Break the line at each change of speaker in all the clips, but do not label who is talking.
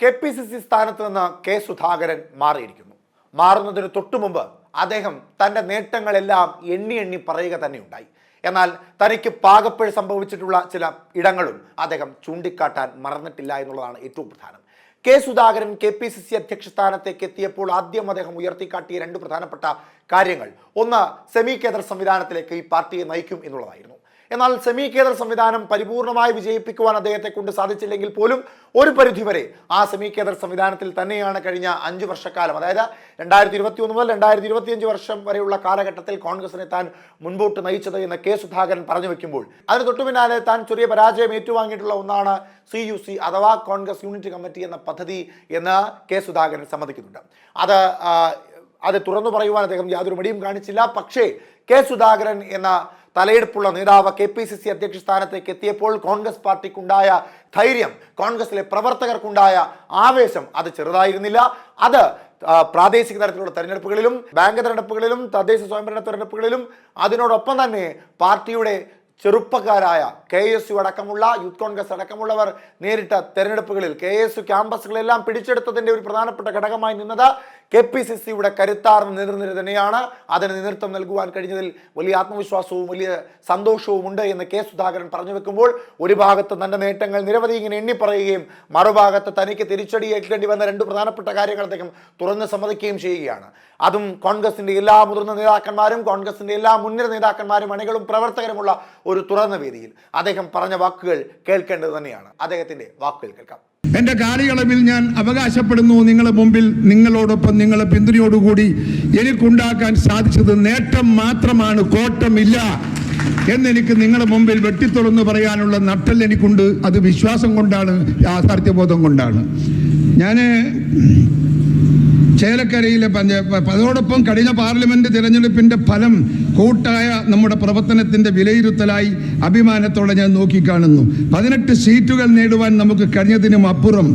K P C C സ്ഥാനത്ത് നിന്ന് K Sudhakaran മാറിയിരിക്കുന്നു. മാറുന്നതിന് തൊട്ടുമുമ്പ് അദ്ദേഹം തന്റെ നേട്ടങ്ങളെല്ലാം എണ്ണി എണ്ണി പറയുക തന്നെ ഉണ്ടായി എന്നാൽ തനിക്ക് പാകപ്പിഴ സംഭവിച്ചിട്ടുള്ള ചില ഇടങ്ങളും അദ്ദേഹം ചൂണ്ടിക്കാട്ടാൻ മറന്നിട്ടില്ല എന്നുള്ളതാണ് ഏറ്റവും പ്രധാനം. K Sudhakaran K P C C അധ്യക്ഷ സ്ഥാനത്തേക്ക് എത്തിയപ്പോൾ ആദ്യം അദ്ദേഹം ഉയർത്തിക്കാട്ടിയ രണ്ട് പ്രധാനപ്പെട്ട കാര്യങ്ങൾ. ഒന്ന് സെമി കേന്ദ്ര സംവിധാനത്തിലേക്ക് ഈ പാർട്ടിയെ നയിക്കും എന്നുള്ളതായിരുന്നു. എന്നാൽ സെമി കേന്ദ്ര സംവിധാനം പരിപൂർണമായി വിജയിപ്പിക്കുവാൻ അദ്ദേഹത്തെ കൊണ്ട് സാധിച്ചില്ലെങ്കിൽ പോലും ഒരു പരിധിവരെ ആ സെമി കേന്ദ്ര സംവിധാനത്തിൽ തന്നെയാണ് കഴിഞ്ഞ അഞ്ച് വർഷക്കാലം. അതായത് രണ്ടായിരത്തി ഇരുപത്തി ഒന്ന് മുതൽ രണ്ടായിരത്തി ഇരുപത്തിയഞ്ച് വർഷം വരെയുള്ള കാലഘട്ടത്തിൽ കോൺഗ്രസിനെ താൻ മുൻപോട്ട് നയിച്ചത് എന്ന് കെ സുധാകരൻ പറഞ്ഞു വെക്കുമ്പോൾ അതിന് തൊട്ടു പിന്നാലെ താൻ ചെറിയ പരാജയം ഏറ്റുവാങ്ങിയിട്ടുള്ള ഒന്നാണ് സി യു സി അഥവാ കോൺഗ്രസ് യൂണിറ്റ് കമ്മിറ്റി എന്ന പദ്ധതി എന്ന് കെ സുധാകരൻ സമ്മതിക്കുന്നുണ്ട്. അത് അത് തുറന്നു പറയുവാൻ അദ്ദേഹം യാതൊരു മടിയും കാണിച്ചില്ല. പക്ഷേ കെ സുധാകരൻ എന്ന തലയെടുപ്പുള്ള നേതാവ് കെ പി സി സി അധ്യക്ഷ സ്ഥാനത്തേക്ക് എത്തിയപ്പോൾ കോൺഗ്രസ് പാർട്ടിക്കുണ്ടായ ധൈര്യം കോൺഗ്രസിലെ പ്രവർത്തകർക്കുണ്ടായ ആവേശം അത് ചെറുതായിരുന്നില്ല. അത് പ്രാദേശിക തലത്തിലുള്ള തെരഞ്ഞെടുപ്പുകളിലും ബാങ്ക് തെരഞ്ഞെടുപ്പുകളിലും തദ്ദേശ സ്വയംഭരണ തെരഞ്ഞെടുപ്പുകളിലും അതിനോടൊപ്പം തന്നെ പാർട്ടിയുടെ ചെറുപ്പക്കാരായ കെ എസ് യു അടക്കമുള്ള യൂത്ത് കോൺഗ്രസ് അടക്കമുള്ളവർ നേരിട്ട തെരഞ്ഞെടുപ്പുകളിൽ കെ എസ് യു ക്യാമ്പസുകളെല്ലാം പിടിച്ചെടുത്തതിന്റെ ഒരു പ്രധാനപ്പെട്ട ഘടകമായി നിന്നത് കെ പി സി സിയുടെ കരുത്താർന്ന നേതൃനിര തന്നെയാണ് അതിന് നേതൃത്വം നൽകുവാൻ കഴിഞ്ഞതിൽ വലിയ ആത്മവിശ്വാസവും വലിയ സന്തോഷവും ഉണ്ട് എന്ന് കെ സുധാകരൻ പറഞ്ഞു വെക്കുമ്പോൾ ഒരു ഭാഗത്ത് തന്റെ നേട്ടങ്ങൾ നിരവധി ഇങ്ങനെ എണ്ണി പറയുകയും മറുഭാഗത്ത് തനിക്ക് തിരിച്ചടിയേൽക്കേണ്ടി വന്ന രണ്ട് പ്രധാനപ്പെട്ട കാര്യങ്ങൾ അദ്ദേഹം തുറന്ന് സമ്മതിക്കുകയും ചെയ്യുകയാണ്. അതും കോൺഗ്രസിന്റെ എല്ലാ മുതിർന്ന നേതാക്കന്മാരും കോൺഗ്രസിന്റെ എല്ലാ മുൻനിര നേതാക്കന്മാരും അണികളും പ്രവർത്തകരുമുള്ള ഒരു തുറന്ന വേദിയിൽ അദ്ദേഹം പറഞ്ഞ വാക്കുകൾ കേൾക്കേണ്ടത് തന്നെയാണ്. അദ്ദേഹത്തിന്റെ വാക്കുകൾ കേൾക്കാം.
എന്റെ കാലയളവിൽ ഞാൻ അവകാശപ്പെടുന്നു നിങ്ങളുടെ മുമ്പിൽ നിങ്ങളോടൊപ്പം നിങ്ങളെ പിന്തുണയോടുകൂടി എനിക്കുണ്ടാക്കാൻ സാധിച്ചത് നേട്ടം മാത്രമാണ് കോട്ടമില്ല എന്നെനിക്ക് നിങ്ങളുടെ മുമ്പിൽ വെട്ടിത്തുറന്ന് പറയാനുള്ള നട്ടൽ എനിക്കുണ്ട്. അത് വിശ്വാസം കൊണ്ടാണ് യാഥാർത്ഥ്യബോധം കൊണ്ടാണ്. ഞാൻ ചേലക്കരയിലെ അതോടൊപ്പം കഴിഞ്ഞ പാർലമെന്റ് തിരഞ്ഞെടുപ്പിന്റെ ഫലം കൂട്ടായ നമ്മുടെ പ്രവർത്തനത്തിന്റെ വിലയിരുത്തലായി അഭിമാനത്തോടെ ഞാൻ നോക്കിക്കാണുന്നു. പതിനെട്ട് സീറ്റുകൾ നേടുവാൻ നമുക്ക് കഴിഞ്ഞതിനും അപ്പുറം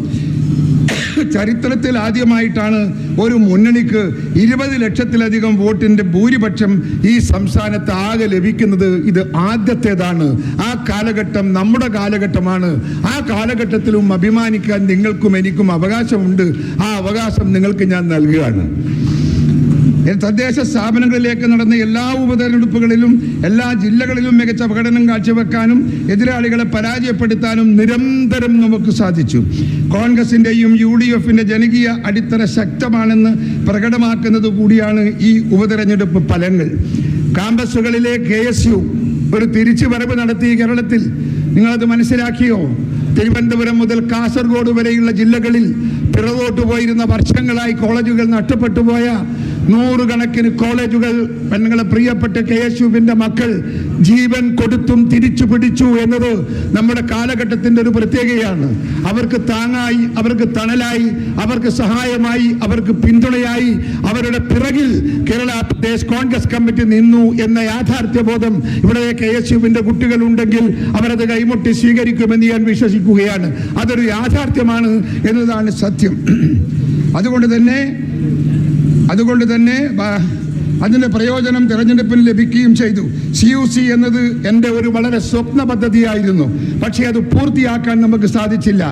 ചരിത്രത്തിൽ ആദ്യമായിട്ടാണ് ഒരു മുന്നണിക്ക് ഇരുപത് ലക്ഷത്തിലധികം വോട്ടിന്റെ ഭൂരിപക്ഷം ഈ സംസ്ഥാനത്ത് ആകെ ലഭിക്കുന്നത്. ഇത് ആദ്യത്തേതാണ്. ആ കാലഘട്ടം നമ്മുടെ കാലഘട്ടമാണ്. ആ കാലഘട്ടത്തിലും അഭിമാനിക്കാൻ നിങ്ങൾക്കും എനിക്കും അവകാശമുണ്ട്. ആ അവകാശം നിങ്ങൾക്ക് ഞാൻ നൽകുകയാണ്. തദ്ദേശ സ്ഥാപനങ്ങളിലേക്ക് നടന്ന എല്ലാ ഉപതെരഞ്ഞെടുപ്പുകളിലും എല്ലാ ജില്ലകളിലും മികച്ച പ്രകടനം കാഴ്ചവെക്കാനും എതിരാളികളെ പരാജയപ്പെടുത്താനും നിരന്തരം നമുക്ക് സാധിച്ചു. കോൺഗ്രസിന്റെയും യു ഡി എഫിന്റെ ജനകീയ അടിത്തറ ശക്തമാണെന്ന് പ്രകടമാക്കുന്നത് കൂടിയാണ് ഈ ഉപതെരഞ്ഞെടുപ്പ് ഫലങ്ങൾ. കാമ്പസുകളിലെ കെ എസ് യു ഒരു തിരിച്ചുവരവ് നടത്തി കേരളത്തിൽ. നിങ്ങളത് മനസ്സിലാക്കിയോ? തിരുവനന്തപുരം മുതൽ കാസർഗോഡ് വരെയുള്ള ജില്ലകളിൽ പിറകോട്ട് പോയിരുന്ന വർഷങ്ങളായി കോളേജുകൾ നഷ്ടപ്പെട്ടു പോയ നൂറുകണക്കിന് കോളേജുകൾ പെണ്ണുങ്ങളെ പ്രിയപ്പെട്ട കെ എസ് യുവിന്റെ മക്കൾ ജീവൻ കൊടുത്തും തിരിച്ചു പിടിച്ചു എന്നത് നമ്മുടെ കാലഘട്ടത്തിന്റെ ഒരു പ്രത്യേകതയാണ്. അവർക്ക് താങ്ങായി അവർക്ക് തണലായി അവർക്ക് സഹായമായി അവർക്ക് പിന്തുണയായി അവരുടെ പിറകിൽ കേരള പ്രദേശ് കോൺഗ്രസ് കമ്മിറ്റി നിന്നു എന്ന യാഥാർത്ഥ്യബോധം ഇവിടെ കെ എസ് യുവിന്റെ കുട്ടികളുണ്ടെങ്കിൽ അവരത് കൈമുട്ടി സ്വീകരിക്കുമെന്ന് ഞാൻ വിശ്വസിക്കുകയാണ്. അതൊരു യാഥാർത്ഥ്യമാണ് എന്നതാണ് സത്യം. അതുകൊണ്ട് തന്നെ അതുകൊണ്ട് തന്നെ അതിന്റെ പ്രയോജനം തിരഞ്ഞെടുപ്പിന് ലഭിക്കുകയും ചെയ്തു. സി യു സി എന്നത് എന്റെ ഒരു വളരെ സ്വപ്ന പദ്ധതിയായിരുന്നു. പക്ഷേ അത് പൂർത്തിയാക്കാൻ നമുക്ക് സാധിച്ചില്ല.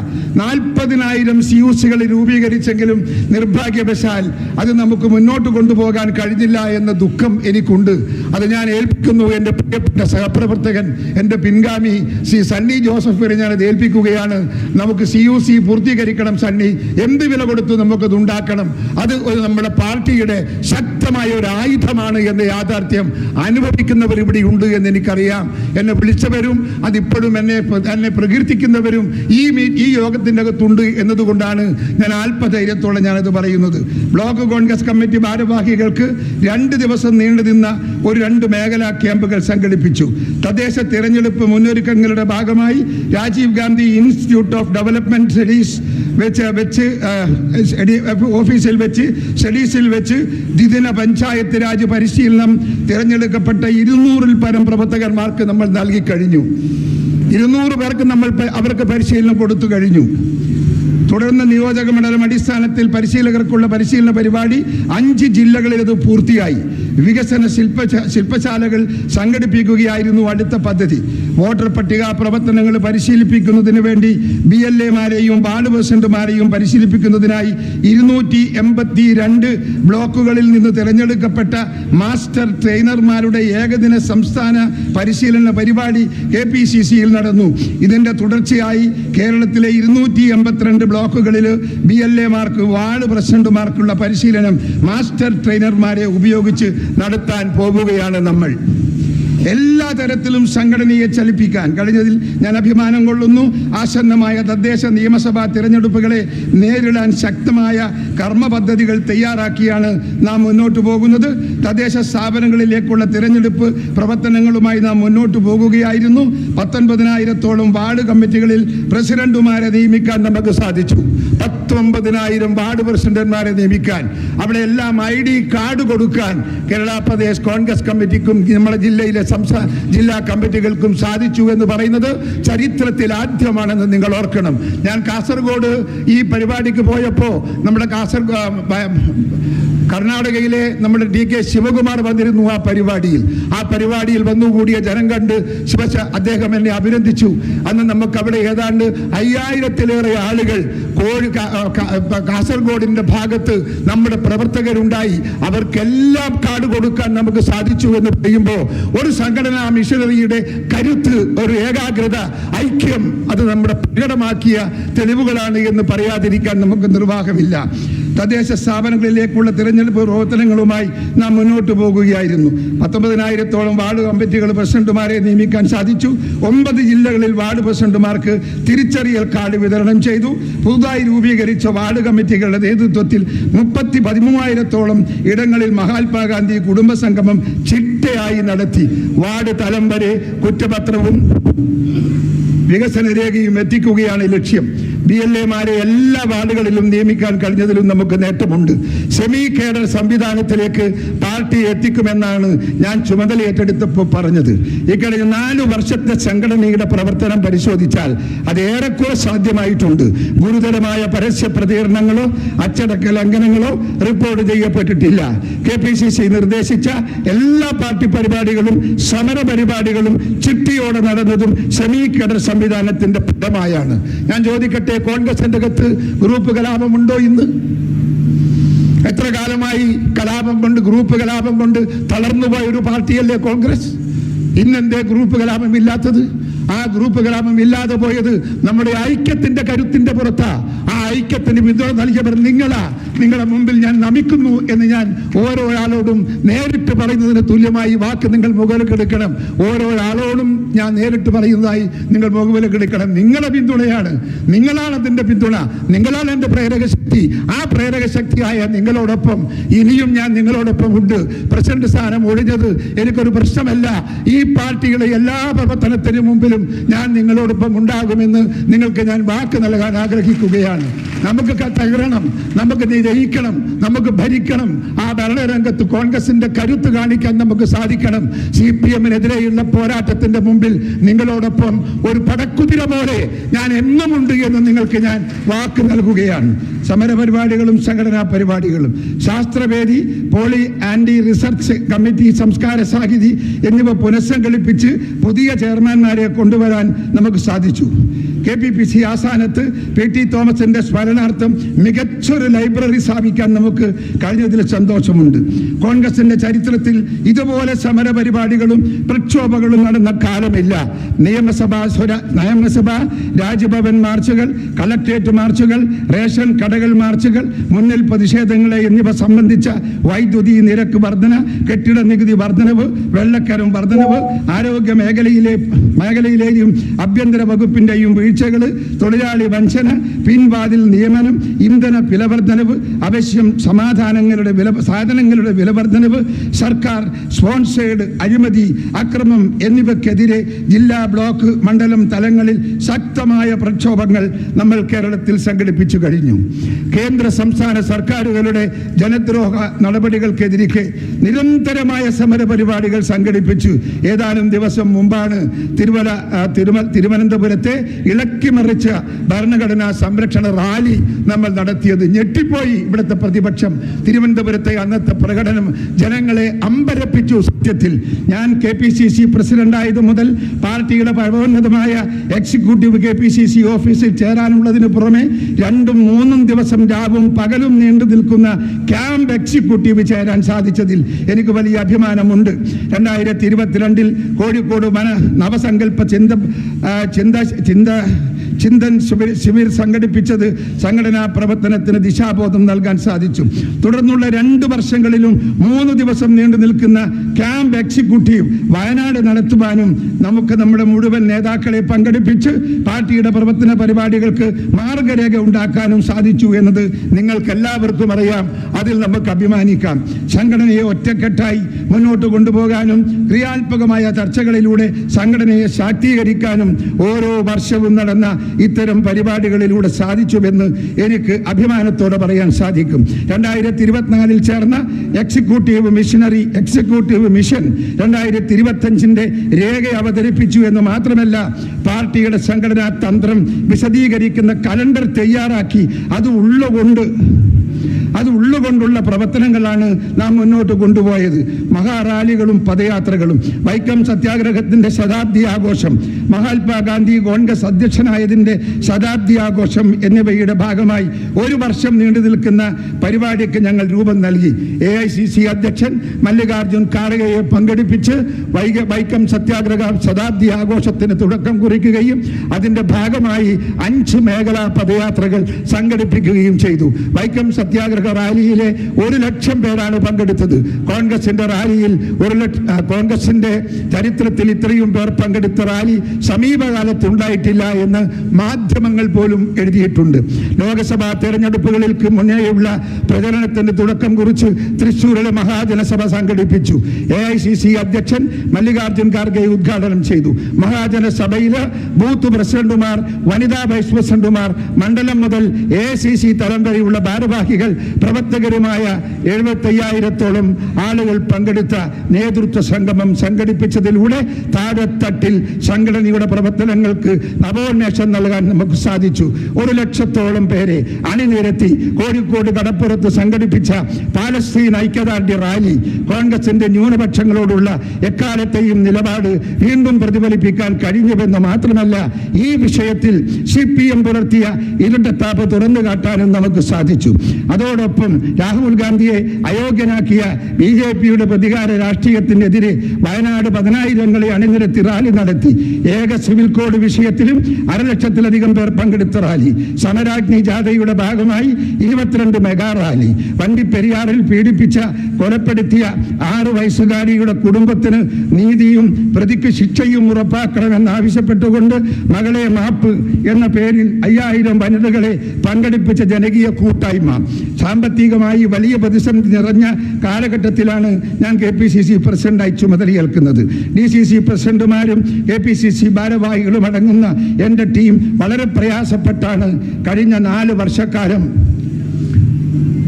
നാൽപ്പതിനായിരം സി യു സികൾ രൂപീകരിച്ചെങ്കിലും നിർഭാഗ്യവശാൽ അത് നമുക്ക് മുന്നോട്ട് കൊണ്ടുപോകാൻ കഴിഞ്ഞില്ല എന്ന ദുഃഖം എനിക്കുണ്ട്. അത് ഞാൻ ഏൽപ്പിക്കുന്നു എന്റെ പ്രിയപ്പെട്ട സഹപ്രവർത്തകൻ എന്റെ പിൻഗാമി സി സണ്ണി ജോസഫിനെ ഞാൻ അത് ഏൽപ്പിക്കുകയാണ്. നമുക്ക് സി യു സി പൂർത്തീകരിക്കണം സണ്ണി. എന്ത് വില കൊടുത്തു നമുക്കത് ഉണ്ടാക്കണം? അത് നമ്മുടെ പാർട്ടിയുടെ ശക്തമായ ഒരു ആയുധമാണ് എന്ന യാഥാർത്ഥ്യം. അനുഭവിക്കുന്നവർ ഇവിടെ ഉണ്ട് എന്ന് എനിക്കറിയാം. എന്നെ വിളിച്ചവരും അതിപ്പോഴും എന്നെ എന്നെ പ്രകീർത്തിക്കുന്നവരും ഈ ഈ യോഗത്തിന്റെ അകത്തുണ്ട് എന്നതുകൊണ്ടാണ് ഞാൻ ആൽപ്പധൈര്യത്തോടെ ഞാനത് പറയുന്നത്. ബ്ലോക്ക് കോൺഗ്രസ് കമ്മിറ്റി ഭാരവാഹികൾക്ക് രണ്ട് ദിവസം നീണ്ടു നിന്ന ഒരു രണ്ട് മേഖലാ ക്യാമ്പുകൾ സംഘടിപ്പിച്ചു. തദ്ദേശ തിരഞ്ഞെടുപ്പ് മുന്നൊരുക്കങ്ങളുടെ ഭാഗമായി Rajiv Gandhi institute of development studies വെച്ച് വെച്ച് ഓഫീസിൽ വെച്ച് സ്റ്റഡീസിൽ വെച്ച് ദ്വിദിന പഞ്ചായത്ത് രാജ് പരിശീലനം തിരഞ്ഞെടുക്കപ്പെട്ട ഇരുന്നൂറിൽ പരം പ്രവർത്തകന്മാർക്ക് നമ്മൾ നൽകി കഴിഞ്ഞു. ഇരുന്നൂറ് പേർക്ക് നമ്മൾ അവർക്ക് പരിശീലനം കൊടുത്തു കഴിഞ്ഞു. തുടർന്ന് നിയോജക മണ്ഡലം അടിസ്ഥാനത്തിൽ പരിശീലകർക്കുള്ള പരിശീലന പരിപാടി അഞ്ച് ജില്ലകളിൽ അത് പൂർത്തിയായി. വികസന ശില്പ ശില്പശാലകൾ സംഘടിപ്പിക്കുകയായിരുന്നു അടുത്ത പദ്ധതി. വോട്ടർ പട്ടിക പ്രവർത്തനങ്ങൾ പരിശീലിപ്പിക്കുന്നതിന് വേണ്ടി ബി എൽ എമാരെയും പ്രസിഡന്റുമാരെയും പരിശീലിപ്പിക്കുന്നതിനായി ഇരുന്നൂറ്റി എൺപത്തി രണ്ട് ബ്ലോക്കുകളിൽ നിന്ന് തിരഞ്ഞെടുക്കപ്പെട്ട മാസ്റ്റർ ട്രെയിനർമാരുടെ ഏകദിന സംസ്ഥാന പരിശീലന പരിപാടി കെ പി സി സിയിൽ നടന്നു. ഇതിന്റെ തുടർച്ചയായി കേരളത്തിലെ ഇരുന്നൂറ്റി എൺപത്തിരണ്ട് ബ്ലോക്കുകളിൽ ബി എൽ എമാർക്ക് വാർഡ് പ്രസിഡന്റുമാർക്കുള്ള പരിശീലനം മാസ്റ്റർ ട്രെയിനർമാരെ ഉപയോഗിച്ച് നടത്താൻ പോകുകയാണ് നമ്മൾ. എല്ലാ തരത്തിലും സംഘടനയെ ചലിപ്പിക്കാൻ. കഴിഞ്ഞതിൽ ഞാൻ അഭിമാനം കൊള്ളുന്നു. ആസന്നമായ തദ്ദേശ നിയമസഭാ തിരഞ്ഞെടുപ്പുകളെ നേരിടാൻ ശക്തമായ കർമ്മ പദ്ധതികൾ തയ്യാറാക്കിയാണ് നാം മുന്നോട്ട് പോകുന്നത്. തദ്ദേശ സ്ഥാപനങ്ങളിലേക്കുള്ള തിരഞ്ഞെടുപ്പ് പ്രവർത്തനങ്ങളുമായി നാം മുന്നോട്ട് പോകുകയായിരുന്നു. പത്തൊൻപതിനായിരത്തോളം വാർഡ് കമ്മിറ്റികളിൽ പ്രസിഡന്റുമാരെ നിയമിക്കാൻ നമുക്ക് സാധിച്ചു. പത്തൊമ്പതിനായിരം വാർഡ് പ്രസിഡന്റുമാരെ നിയമിക്കാൻ. അവിടെ എല്ലാം ഐ ഡി കാർഡ് കൊടുക്കാൻ കേരള പ്രദേശ് കോൺഗ്രസ് കമ്മിറ്റിക്കും നമ്മുടെ ജില്ലയിലെ സംസ്ഥാന ജില്ലാ കമ്മിറ്റികൾക്കും സാധിച്ചു എന്ന് പറയുന്നത് ചരിത്രത്തിൽ ആദ്യമാണെന്ന് നിങ്ങൾ ഓർക്കണം. ഞാൻ കാസർഗോഡ് ഈ പരിപാടിക്ക് പോയപ്പോൾ നമ്മുടെ കാസർഗോഡ് കർണാടകയിലെ നമ്മുടെ ഡി കെ ശിവകുമാർ വന്നിരുന്നു ആ പരിപാടിയിൽ. ആ പരിപാടിയിൽ വന്നുകൂടിയ ജനം കണ്ട് ശിവശ അദ്ദേഹം എന്നെ അഭിനന്ദിച്ചു. അന്ന് നമുക്ക് അവിടെ ഏതാണ്ട് അയ്യായിരത്തിലേറെ ആളുകൾ കോഴി കാസർഗോഡിന്റെ ഭാഗത്ത് നമ്മുടെ പ്രവർത്തകരുണ്ടായി. അവർക്കെല്ലാം കാട് കൊടുക്കാൻ നമുക്ക് സാധിച്ചു എന്ന് പറയുമ്പോൾ ഒരു സംഘടനാ മിഷനറിയുടെ കരുത്ത് ഒരു ഏകാഗ്രത ഐക്യം അത് നമ്മുടെ പ്രകടമാക്കിയ തെളിവുകളാണ് എന്ന് പറയാതിരിക്കാൻ നമുക്ക് നിർവാഹമില്ല. തദ്ദേശ സ്ഥാപനങ്ങളിലേക്കുള്ള തിരഞ്ഞെടുപ്പ് പ്രവർത്തനങ്ങളുമായി നാം മുന്നോട്ട് പോകുകയായിരുന്നു. പത്തൊമ്പതിനായിരത്തോളം വാർഡ് കമ്മിറ്റികൾ പ്രസിഡന്റുമാരെ നിയമിക്കാൻ സാധിച്ചു. ഒമ്പത് ജില്ലകളിൽ വാർഡ് പ്രസിഡന്റുമാർക്ക് തിരിച്ചറിയൽ കാർഡ് വിതരണം ചെയ്തു. പുതുതായി രൂപീകരിച്ച വാർഡ് കമ്മിറ്റികളുടെ നേതൃത്വത്തിൽ മുപ്പത്തി പതിമൂവായിരത്തോളം ഇടങ്ങളിൽ മഹാത്മാഗാന്ധി കുടുംബ സംഗമം ചിട്ടയായി നടത്തി. വാർഡ് തലം വരെ കുറ്റപത്രവും വികസന രേഖയും എത്തിക്കുകയാണ് ലക്ഷ്യം. ബി എൽ എമാരെ എല്ലാ വാർഡുകളിലും നിയമിക്കാൻ കഴിഞ്ഞതിലും നമുക്ക് നേട്ടമുണ്ട്. സെമി കേഡർ സംവിധാനത്തിലേക്ക് പാർട്ടി എത്തിക്കുമെന്നാണ് ഞാൻ ചുമതല ഏറ്റെടുത്തപ്പോൾ പറഞ്ഞത്. ഇക്കഴിഞ്ഞ നാലു വർഷത്തെ സംഘടനയുടെ പ്രവർത്തനം പരിശോധിച്ചാൽ അത് ഏറെക്കുറെ സാധ്യമായിട്ടുണ്ട്. ഗുരുതരമായ പരസ്യ പ്രതികരണങ്ങളോ അച്ചടക്ക ലംഘനങ്ങളോ റിപ്പോർട്ട് ചെയ്യപ്പെട്ടിട്ടില്ല. കെ പി സി സി നിർദ്ദേശിച്ച എല്ലാ പാർട്ടി പരിപാടികളും സമര പരിപാടികളും ചിട്ടിയോടെ നടന്നതും സെമി കേഡർ സംവിധാനത്തിന്റെ ഫലമായാണ്. ഞാൻ ചോദിക്കട്ടെ കോൺഗ്രസിന്റെ അകത്ത് ഗ്രൂപ്പ് കലാപമുണ്ടോ ഇന്ന്? എത്ര കാലമായി കലാപം കൊണ്ട് ഗ്രൂപ്പ് കലാപം കൊണ്ട് തളർന്നുപോയ ഒരു പാർട്ടിയല്ലേ കോൺഗ്രസ്? ഇന്നെന്തേ ഗ്രൂപ്പ് കലാപം ഇല്ലാത്തത് ആ ഗ്രൂപ്പ് കലാപം ഇല്ലാതെ പോയത് നമ്മുടെ ഐക്യത്തിന്റെ കരുത്തിന്റെ പുറത്താ. ഐക്യത്തിന് പിന്തുണ നൽകിയവർ നിങ്ങളാ. നിങ്ങളുടെ മുമ്പിൽ ഞാൻ നമിക്കുന്നു എന്ന് ഞാൻ ഓരോ ആളോടും നേരിട്ട് പറയുന്നതിന് തുല്യമായി വാക്ക് നിങ്ങൾ മുകളിലെടുക്കണം ഓരോ ആളോടും ഞാൻ നേരിട്ട് പറയുന്നതായി നിങ്ങൾ മുകളിലെടുക്കണം നിങ്ങളുടെ പിന്തുണയാണ്. നിങ്ങളാണ് അതിന്റെ പിന്തുണ. നിങ്ങളാണ് എന്റെ പ്രേരക ശക്തി. ആ പ്രേരക ശക്തിയായ നിങ്ങളോടൊപ്പം ഇനിയും ഞാൻ നിങ്ങളോടൊപ്പം ഉണ്ട്. പ്രസിഡന്റ് സ്ഥാനം ഒഴിഞ്ഞത് എനിക്കൊരു പ്രശ്നമല്ല. ഈ പാർട്ടികളെ എല്ലാ പ്രവർത്തനത്തിനു മുമ്പിലും ഞാൻ നിങ്ങളോടൊപ്പം ഉണ്ടാകുമെന്ന് നിങ്ങൾക്ക് ഞാൻ വാക്ക് നൽകാൻ ആഗ്രഹിക്കുകയാണ്. നമുക്ക് തകരണം നമുക്ക് ജയിക്കണം നമുക്ക് ഭരിക്കണം. ആ ഭരണരംഗത്ത് കോൺഗ്രസിന്റെ കരുത്ത് കാണിക്കാൻ നമുക്ക് സാധിക്കണം. സി പി എമ്മിനെതിരെയുള്ള പോരാട്ടത്തിന്റെ മുമ്പിൽ നിങ്ങളോടൊപ്പം ഒരു പടക്കുതിര പോലെ ഞാൻ എന്നുമുണ്ട് എന്ന് നിങ്ങൾക്ക് ഞാൻ വാക്ക് നൽകുകയാണ്. സമരപരിപാടികളും സംഘടനാ പരിപാടികളും ശാസ്ത്രവേദി പോളി ആന്റി റിസർച്ച് കമ്മിറ്റി സംസ്കാര സാഹിതി എന്നിവ പുനഃസംഘടിപ്പിച്ച് പുതിയ ചെയർമാൻമാരെ കൊണ്ടുവരാൻ നമുക്ക് സാധിച്ചു. കെ പി പി സി ആസ്ഥാനത്ത് പി ടി തോമസിന്റെ സ്മരണാർത്ഥം മികച്ചൊരു ലൈബ്രറി സ്ഥാപിക്കാൻ നമുക്ക് കഴിഞ്ഞതിൽ സന്തോഷമുണ്ട്. കോൺഗ്രസിന്റെ ചരിത്രത്തിൽ ഇതുപോലെ സമര പരിപാടികളും പ്രക്ഷോഭങ്ങളും നടന്ന കാലമില്ല. നിയമസഭാ നിയമസഭ രാജ്ഭവൻ മാർച്ചുകൾ കളക്ട്രേറ്റ് മാർച്ചുകൾ റേഷൻ കടകൾ മാർച്ചുകൾ മുന്നിൽ പ്രതിഷേധങ്ങളെ എന്നിവ സംബന്ധിച്ച വൈദ്യുതി നിരക്ക് വർധന കെട്ടിട നികുതി വർധനവ് വെള്ളക്കരം വർധനവ് ആരോഗ്യ മേഖലയിലെ മേഖലയിലെയും ആഭ്യന്തര വകുപ്പിന്റെയും വീഴ്ചകൾ തൊഴിലാളി വഞ്ചന പിൻവാതിൽ നിയമനം ഇന്ധന വിലവർദ്ധനവ് അവശ്യം സമാധാനങ്ങളുടെ വില സാധനങ്ങളുടെ വിലവർദ്ധനവ് സർക്കാർ സ്പോൺസേഡ് അഴിമതി അക്രമം എന്നിവയ്ക്കെതിരെ ജില്ലാ ബ്ലോക്ക് മണ്ഡലം തലങ്ങളിൽ ശക്തമായ പ്രക്ഷോഭങ്ങൾ നമ്മൾ കേരളത്തിൽ സംഘടിപ്പിച്ചു കഴിഞ്ഞു. കേന്ദ്ര സംസ്ഥാന സർക്കാരുകളുടെ ജനദ്രോഹ നടപടികൾക്കെതിരെ നിരന്തരമായ സമര പരിപാടികൾ സംഘടിപ്പിച്ചു. ഏതാനും ദിവസം മുമ്പാണ് തിരുവല തിരുവനന്തപുരത്തെ ഇള ഇളക്കിമറിച്ച ഭരണഘടനാ സംരക്ഷണ റാലി നമ്മൾ നടത്തിയത്. ഞെട്ടിപ്പോയി ഇവിടുത്തെ പ്രതിപക്ഷം. തിരുവനന്തപുരത്തെ അന്നത്തെ പ്രകടനം ജനങ്ങളെ അമ്പരപ്പിച്ചു സത്യത്തിൽ. ഞാൻ K P C C president ആയത് മുതൽ പാർട്ടിയുടെ പരമോന്നതമായ executive K P C C ഓഫീസിൽ ചേരാനുള്ളതിന് പുറമെ രണ്ടും മൂന്നും ദിവസം രാവും പകലും നീണ്ടു നിൽക്കുന്ന ക്യാമ്പ് എക്സിക്യൂട്ടീവ് ചേരാൻ സാധിച്ചതിൽ എനിക്ക് വലിയ അഭിമാനമുണ്ട്. രണ്ടായിരത്തി ഇരുപത്തിരണ്ടിൽ കോഴിക്കോട് വന നവസങ്കല്പ ചിന്ത ചിന്ത ചിന്ത ചിന്തൻ ശിബിർ സംഘടിപ്പിച്ചത് സംഘടനാ പ്രവർത്തനത്തിന് ദിശാബോധം നൽകാൻ സാധിച്ചു. തുടർന്നുള്ള രണ്ട് വർഷങ്ങളിലും മൂന്ന് ദിവസം നീണ്ടു നിൽക്കുന്ന ക്യാമ്പ് എക്സിക്യൂട്ടീവ് വയനാട് നടത്തുവാനും നമുക്ക് നമ്മുടെ മുഴുവൻ നേതാക്കളെ പങ്കെടുപ്പിച്ച് പാർട്ടിയുടെ പ്രവർത്തന പരിപാടികൾക്ക് മാർഗരേഖ ഉണ്ടാക്കാനും സാധിച്ചു എന്നത് നിങ്ങൾക്കെല്ലാവർക്കും അറിയാം. അതിൽ നമുക്ക് അഭിമാനിക്കാം. സംഘടനയെ ഒറ്റക്കെട്ടായി മുന്നോട്ട് കൊണ്ടുപോകാനും ക്രിയാത്മകമായ ചർച്ചകളിലൂടെ സംഘടനയെ ശാക്തീകരിക്കാനും ഓരോ വർഷവും നടന്ന ഇത്തരം പരിപാടികളിലൂടെ സാധിച്ചുവെന്ന് എനിക്ക് അഭിമാനത്തോടെ പറയാൻ സാധിക്കും. രണ്ടായിരത്തി ഇരുപത്തിനാലിൽ ചേർന്ന എക്സിക്യൂട്ടീവ് മിഷനറി എക്സിക്യൂട്ടീവ് മിഷൻ രണ്ടായിരത്തി ഇരുപത്തഞ്ചിന്റെ രേഖ അവതരിപ്പിച്ചു എന്ന് മാത്രമല്ല പാർട്ടിയുടെ സംഘടനാ തന്ത്രം വിശദീകരിക്കുന്ന കലണ്ടർ തയ്യാറാക്കി അത് ഉള്ളുകൊണ്ട് അത് ഉള്ളുകൊണ്ടുള്ള പ്രവർത്തനങ്ങളാണ് നാം മുന്നോട്ട് കൊണ്ടുപോയത്. മഹാറാലികളും പദയാത്രകളും വൈക്കം സത്യാഗ്രഹത്തിന്റെ ശതാബ്ദി ആഘോഷം മഹാത്മാഗാന്ധി കോൺഗ്രസ് അധ്യക്ഷനായതിന്റെ ശതാബ്ദി ആഘോഷം എന്നിവയുടെ ഭാഗമായി ഒരു വർഷം നീണ്ടു നിൽക്കുന്ന പരിപാടിക്ക് ഞങ്ങൾ രൂപം നൽകി. എ അധ്യക്ഷൻ മല്ലികാർജുൻ ഖാർഗെയെ പങ്കെടുപ്പിച്ച് വൈക വൈക്കം സത്യാഗ്രഹ ശതാബ്ദി ആഘോഷത്തിന് തുടക്കം കുറിക്കുകയും അതിന്റെ ഭാഗമായി അഞ്ച് മേഖലാ പദയാത്രകൾ സംഘടിപ്പിക്കുകയും ചെയ്തു. വൈക്കം സത്യാഗ്രഹ റാലിയിലെ ഒരു ലക്ഷം പേരാണ് പങ്കെടുത്തത്. കോൺഗ്രസിന്റെ റാലിയിൽ ഒരു കോൺഗ്രസിന്റെ ചരിത്രത്തിൽ ഇത്രയും പേർ പങ്കെടുത്ത റാലി സമീപകാലത്ത് ഉണ്ടായിട്ടില്ല എന്ന് മാധ്യമങ്ങൾ പോലും എഴുതിയിട്ടുണ്ട്. ലോക്സഭാ തെരഞ്ഞെടുപ്പുകൾക്ക് മുന്നേയുള്ള പ്രചരണത്തിന്റെ തുടക്കം കുറിച്ച് തൃശൂരിലെ മഹാജനസഭ സംഘടിപ്പിച്ചു. എ ഐ സി സി അധ്യക്ഷൻ മല്ലികാർജുൻ ഖാർഗെ ഉദ്ഘാടനം ചെയ്തു. മഹാജനസഭയിലെ ബൂത്ത് പ്രസിഡന്റുമാർ വനിതാ വൈസ് പ്രസിഡന്റുമാർ മണ്ഡലം മുതൽ എ സി സി തലം വരെയുള്ള ഭാരവാഹികൾ പ്രവർത്തകരുമായ എഴുപത്തയ്യായിരത്തോളം ആളുകൾ പങ്കെടുത്ത നേതൃത്വ സംഗമം സംഘടിപ്പിച്ചതിലൂടെ താഴെത്തട്ടിൽ സംഘടനയുടെ പ്രവർത്തനങ്ങൾക്ക് നവോന്മേഷം നൽകാൻ നമുക്ക് സാധിച്ചു. ഒരു ലക്ഷത്തോളം പേരെ അണിനിരത്തി കോഴിക്കോട് കടപ്പുറത്ത് സംഘടിപ്പിച്ച പാലസ്തീൻ ഐക്യദാർഢ്യ റാലി കോൺഗ്രസിന്റെ ന്യൂനപക്ഷങ്ങളോടുള്ള എക്കാലത്തെയും നിലപാട് വീണ്ടും പ്രതിഫലിപ്പിക്കാൻ കഴിഞ്ഞുവെന്ന് മാത്രമല്ല ഈ വിഷയത്തിൽ സി പി എം പുലർത്തിയ ഇരുട്ടത്താപ്പ് തുറന്നു കാട്ടാനും നമുക്ക് സാധിച്ചു. അതോടൊപ്പം രാഹുൽ ഗാന്ധിയെ അയോഗ്യനാക്കിയ ബി ജെ പിയുടെ പ്രതികാര രാഷ്ട്രീയത്തിനെതിരെ വയനാട് പതിനായിരങ്ങളെ അണിനിരത്തി റാലി നടത്തി. ഏക സിവിൽ കോഡ് വിഷയത്തിലും അരലക്ഷത്തിലധികം പേർ പങ്കെടുത്ത റാലി. സമരാഗ്നി ജാഥയുടെ ഭാഗമായി ഇരുപത്തിരണ്ട് മെഗാ റാലി. വണ്ടിപ്പെരിയാറിൽ പീഡിപ്പിച്ച കൊലപ്പെടുത്തിയ ആറ് വയസ്സുകാരിയുടെ കുടുംബത്തിന് നീതിയും പ്രതിക്ക് ശിക്ഷയും ഉറപ്പാക്കണമെന്ന് ആവശ്യപ്പെട്ടുകൊണ്ട് മകളെ മാപ്പ് എന്ന പേരിൽ അയ്യായിരം വനിതകളെ പങ്കെടുപ്പിച്ച ജനകീയ കൂട്ടായ്മ. സാമ്പത്തികമായി വലിയ പ്രതിസന്ധി നിറഞ്ഞ കാലഘട്ടത്തിലാണ് ഞാൻ കെ പി സി സി പ്രസിഡന്റായി ചുമതലയേൽക്കുന്നത് ഡി സി സി പ്രസിഡന്റുമാരും കെ പി സി സി ഭാരവാഹികളും അടങ്ങുന്ന എന്റെ ടീം വളരെ പ്രയാസപ്പെട്ടാണ് കഴിഞ്ഞ നാല് വർഷക്കാലം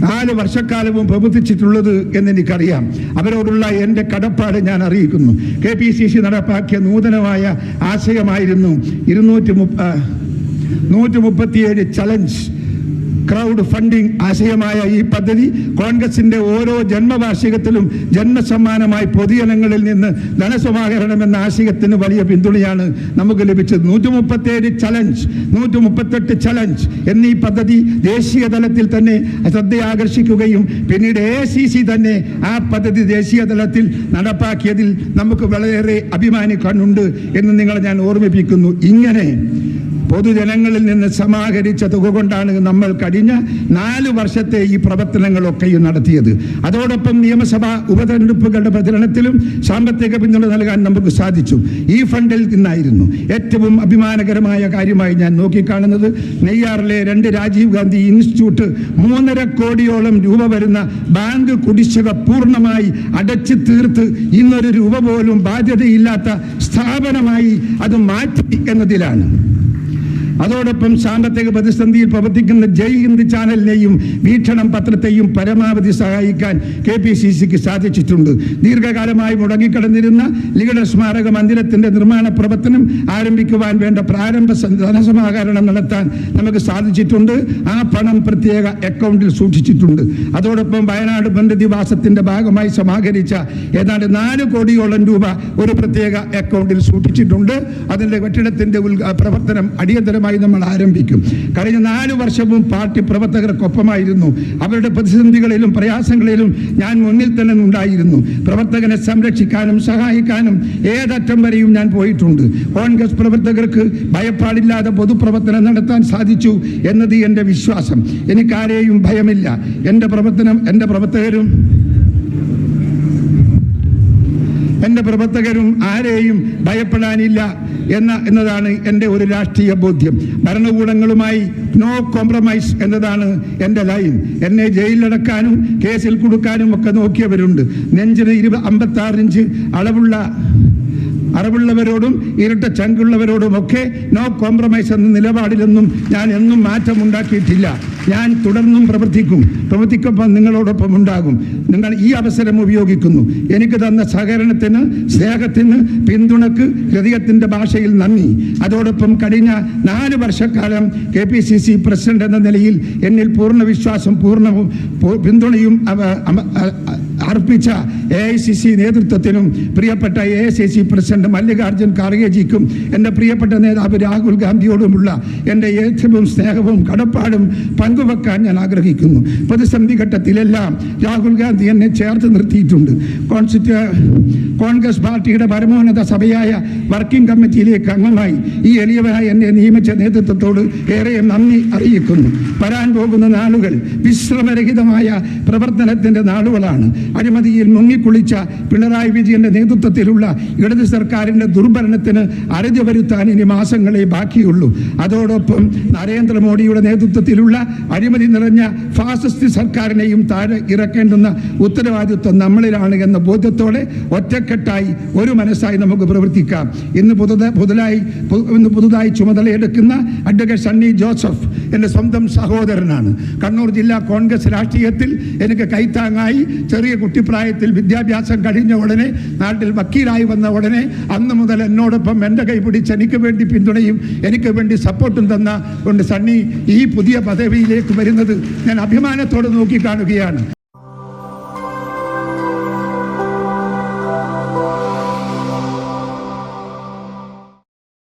നാല് വർഷക്കാലവും പ്രവർത്തിച്ചിട്ടുള്ളത് എന്നെനിക്കറിയാം. അവരോടുള്ള എന്റെ കടപ്പാട് ഞാൻ അറിയിക്കുന്നു. കെ പി സി സി നടപ്പാക്കിയ നൂതനമായ ആശയമായിരുന്നു ഇരുന്നൂറ്റി മുപ്പ നൂറ്റി മുപ്പത്തിയേഴ് ചലഞ്ച് ക്രൗഡ് ഫണ്ടിംഗ് ആശയമായ ഈ പദ്ധതി കോൺഗ്രസിന്റെ ഓരോ ജന്മവാർഷികത്തിലും ജന്മസമ്മാനമായി പൊതുജനങ്ങളിൽ നിന്ന് ധനസമാഹരണം എന്ന ആശയത്തിന് വലിയ പിന്തുണയാണ് നമുക്ക് ലഭിച്ചത്. നൂറ്റി മുപ്പത്തേഴ് ചലഞ്ച് നൂറ്റി മുപ്പത്തെട്ട് ചലഞ്ച് എന്നീ പദ്ധതി ദേശീയ തലത്തിൽ തന്നെ ശ്രദ്ധയാകർഷിക്കുകയും പിന്നീട് എ തന്നെ ആ പദ്ധതി ദേശീയ തലത്തിൽ നടപ്പാക്കിയതിൽ നമുക്ക് വളരെയേറെ അഭിമാനിക്കാനുണ്ട് എന്ന് നിങ്ങളെ ഞാൻ ഓർമ്മിപ്പിക്കുന്നു. ഇങ്ങനെ പൊതുജനങ്ങളിൽ നിന്ന് സമാഹരിച്ച തുക കൊണ്ടാണ് നമ്മൾ കഴിഞ്ഞ നാല് വർഷത്തെ ഈ പ്രവർത്തനങ്ങളൊക്കെയും നടത്തിയത്. അതോടൊപ്പം നിയമസഭാ ഉപതെരഞ്ഞെടുപ്പുകളുടെ പ്രചരണത്തിലും സാമ്പത്തിക പിന്തുണ നൽകാൻ നമുക്ക് സാധിച്ചു. ഈ ഫണ്ടിൽ നിന്നായിരുന്നു ഏറ്റവും അഭിമാനകരമായ കാര്യമായി ഞാൻ നോക്കിക്കാണുന്നത്. നെയ്യാറിലെ രണ്ട് രാജീവ് ഗാന്ധി ഇൻസ്റ്റിറ്റ്യൂട്ട് മൂന്നര കോടിയോളം രൂപ വരുന്ന ബാങ്ക് കുടിശ്ശിക പൂർണമായി അടച്ചു തീർത്ത് ഇന്നൊരു രൂപ പോലും ബാധ്യതയില്ലാത്ത സ്ഥാപനമായി അത് മാറ്റി എന്നതിലാണ്. അതോടൊപ്പം സാമ്പത്തിക പ്രതിസന്ധിയിൽ പ്രവർത്തിക്കുന്ന ജയ് ഹിന്ദ് ചാനലിനെയും വീക്ഷണം പത്രത്തെയും പരമാവധി സഹായിക്കാൻ കെ പി സി സിക്ക് സാധിച്ചിട്ടുണ്ട്. ദീർഘകാലമായി മുടങ്ങിക്കിടന്നിരുന്ന ലിഖിത സ്മാരക മന്ദിരത്തിന്റെ നിർമ്മാണ പ്രവർത്തനം ആരംഭിക്കുവാൻ വേണ്ട പ്രാരംഭ ധനസമാഹരണം നടത്താൻ നമുക്ക് സാധിച്ചിട്ടുണ്ട്. ആ പണം പ്രത്യേക അക്കൗണ്ടിൽ സൂക്ഷിച്ചിട്ടുണ്ട്. അതോടൊപ്പം വയനാട് പുനരധിവാസത്തിന്റെ ഭാഗമായി സമാഹരിച്ച ഏതാണ്ട് നാല് കോടിയോളം രൂപ ഒരു പ്രത്യേക അക്കൗണ്ടിൽ സൂക്ഷിച്ചിട്ടുണ്ട്. അതിന്റെ കെട്ടിടത്തിന്റെ പ്രവർത്തനം അടിയന്തരമായി നമ്മൾ ആരംഭിക്കും. കഴിഞ്ഞ നാല് വർഷവും പാർട്ടി പ്രവർത്തകർക്കൊപ്പമായിരുന്നു. അവരുടെ പ്രതിസന്ധികളിലും പ്രയാസങ്ങളിലും ഞാൻ മുന്നിൽ തന്നെ ഉണ്ടായിരുന്നു. പ്രവർത്തകനെ സംരക്ഷിക്കാനും സഹായിക്കാനും ഏതറ്റം വരെയും ഞാൻ പോയിട്ടുണ്ട്. കോൺഗ്രസ് പ്രവർത്തകർക്ക് ഭയപ്പാടില്ലാതെ പൊതുപ്രവർത്തനം നടത്താൻ സാധിച്ചു എന്നത് എന്റെ വിശ്വാസം. എനിക്കാരെയും ഭയമില്ല. എന്റെ പ്രവർത്തനം എന്റെ പ്രവർത്തകരും എന്റെ പ്രവർത്തകരും ആരെയും ഭയപ്പെടാനില്ല. എന്ന എന്നതാണ് എന്റെ ഒരു രാഷ്ട്രീയ ബോധ്യം. ഭരണകൂടങ്ങളുമായി നോ കോംപ്രമൈസ് എന്നതാണ് എന്റെ ലൈൻ എന്നെ ജയിലിലടക്കാനും കേസിൽ കൊടുക്കാനും ഒക്കെ നോക്കിയവരുണ്ട്. നെഞ്ചിന് ഇരുപത് അമ്പത്താറിഞ്ച് അളവുള്ള അറിവുള്ളവരോടും ഇരട്ട ചങ്കുള്ളവരോടും ഒക്കെ നോ കോംപ്രമൈസ് എന്ന നിലപാടിലൊന്നും ഞാൻ എന്നും മാറ്റമുണ്ടാക്കിയിട്ടില്ല ഞാൻ തുടർന്നും പ്രവർത്തിക്കും. പ്രവർത്തിക്കൊപ്പം നിങ്ങളോടൊപ്പം ഉണ്ടാകും. നിങ്ങൾ ഈ അവസരം ഉപയോഗിക്കുന്നു. എനിക്ക് തന്ന സഹകരണത്തിന് സ്നേഹത്തിന് പിന്തുണക്ക് ഹൃദയത്തിന്റെ ഭാഷയിൽ നന്ദി. അതോടൊപ്പം കഴിഞ്ഞ നാല് വർഷക്കാലം K P C C president എന്ന നിലയിൽ എന്നിൽ പൂർണ വിശ്വാസം പൂർണവും പിന്തുണയും അർപ്പിച്ച എ ഐ സി സി നേതൃത്വത്തിനും പ്രിയപ്പെട്ട A I C C president Mallikarjun ഖാർഗേജിക്കും എന്റെ പ്രിയപ്പെട്ട നേതാവ് രാഹുൽ ഗാന്ധിയോടുമുള്ള എന്റെ ഏറ്റവും സ്നേഹവും കടപ്പാടും പങ്കുവെക്കാൻ ഞാൻ ആഗ്രഹിക്കുന്നു. പ്രതിസന്ധി ഘട്ടത്തിലെല്ലാം രാഹുൽ ഗാന്ധി എന്നെ ചേർത്ത് നിർത്തിയിട്ടുണ്ട്. കോൺഗ്രസ് പാർട്ടിയുടെ പരമോന്നത സഭയായ വർക്കിംഗ് കമ്മിറ്റിയിലേക്ക് അംഗമായി ഈ എളിയവനായി എന്നെ നിയമിച്ച നേതൃത്വത്തോട് ഏറെ നന്ദി അറിയിക്കുന്നു. വരാൻ പോകുന്ന നാളുകൾ വിശ്രമരഹിതമായ പ്രവർത്തനത്തിന്റെ നാളുകളാണ്. അഴിമതിയിൽ മുങ്ങിക്കുളിച്ച പിണറായി വിജയന്റെ നേതൃത്വത്തിലുള്ള ഇടത് സർക്കാരിന്റെ ദുർഭരണത്തിന് അറുതി വരുത്താൻ ഇനി മാസങ്ങളെ ബാക്കിയുള്ളൂ. അതോടൊപ്പം നരേന്ദ്രമോദിയുടെ നേതൃത്വത്തിലുള്ള അഴിമതി നിറഞ്ഞ ഫാസിസ്റ്റ് സർക്കാരിനെയും താഴെ ഇറക്കേണ്ടുന്ന ഉത്തരവാദിത്വം നമ്മളിലാണ് എന്ന ബോധ്യത്തോടെ ഒറ്റക്കെട്ടായി ഒരു മനസ്സായി നമുക്ക് പ്രവർത്തിക്കാം. ഇന്ന് പുതുത പുതുതായി ഇന്ന് പുതുതായി ചുമതലയെടുക്കുന്ന അഡ്വക്കേറ്റ് സണ്ണി ജോസഫ് എന്റെ സ്വന്തം സഹോദരനാണ്. കണ്ണൂർ ജില്ലാ കോൺഗ്രസ് രാഷ്ട്രീയത്തിൽ എനിക്ക് കൈത്താങ്ങായി ചെറിയ കുട്ടിപ്രായത്തിൽ വിദ്യാഭ്യാസം കഴിഞ്ഞ ഉടനെ നാട്ടിൽ വക്കീലായി വന്ന ഉടനെ അന്ന് മുതൽ എന്നോടൊപ്പം എന്റെ കൈ പിടിച്ച് എനിക്ക് വേണ്ടി പിന്തുണയും എനിക്ക് വേണ്ടി സപ്പോർട്ടും തന്ന കൊണ്ട് സണ്ണി ഈ പുതിയ പദവിയിലേക്ക് വരുന്നത് ഞാൻ അഭിമാനത്തോടെ നോക്കിക്കാണുകയാണ്